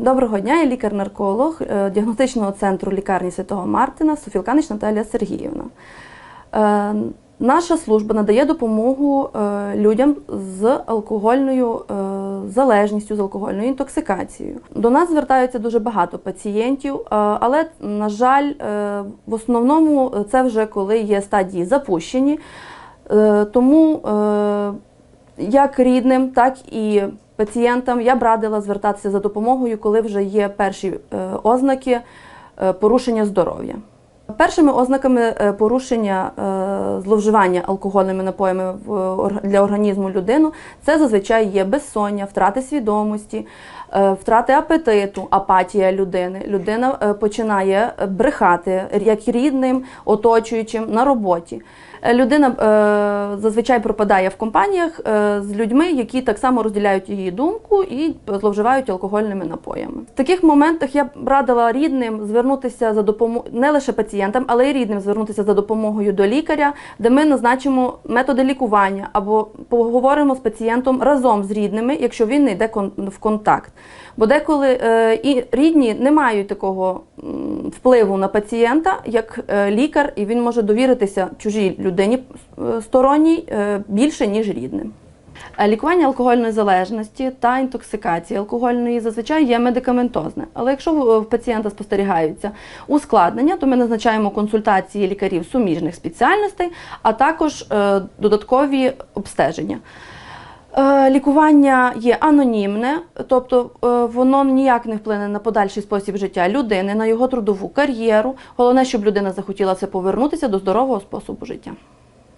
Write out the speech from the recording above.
Доброго дня, я лікар-нарколог е, діагностичного центру лікарні Святого Мартина Софілканич Наталія Сергіївна. Е, Наша служба надає допомогу е, людям з алкогольною залежністю, з алкогольною інтоксикацією. До нас звертаються дуже багато пацієнтів, але, на жаль, в основному це вже коли є стадії запущені. Тому як рідним, так і пацієнтам я б радила звертатися за допомогою, коли вже є перші е, ознаки е, порушення здоров'я. Першими ознаками е, порушення зловживання алкогольними напоями для організму людини це зазвичай є безсоння, втрати свідомості, втрати апетиту, апатія людини. Людина е, починає брехати як рідним, оточуючим на роботі. Е, Людина е, зазвичай пропадає в компаніях е, з людьми, які так само розділяють її думку і зловживають алкогольними напоями. В таких моментах я б радила рідним звернутися за допомогою не лише пацієнтам, але й рідним звернутися за допомогою до лікаря, де ми назначимо методи лікування або поговоримо з пацієнтом разом з рідними, якщо він не йде в контакт. Бо деколи е, і рідні не мають такого впливу на пацієнта, як е, лікар, і він може довіритися чужій людині е, сторонній більше, ніж рідним. Лікування алкогольної залежності та інтоксикації алкогольної зазвичай є медикаментозне. Але якщо в- пацієнта спостерігаються ускладнення, то ми назначаємо консультації лікарів суміжних спеціальностей, а також додаткові обстеження. Е, Лікування є анонімне, тобто е, воно ніяк не вплине на подальший спосіб життя людини, на його трудову кар'єру. Головне, щоб людина захотіла це повернутися до здорового способу життя.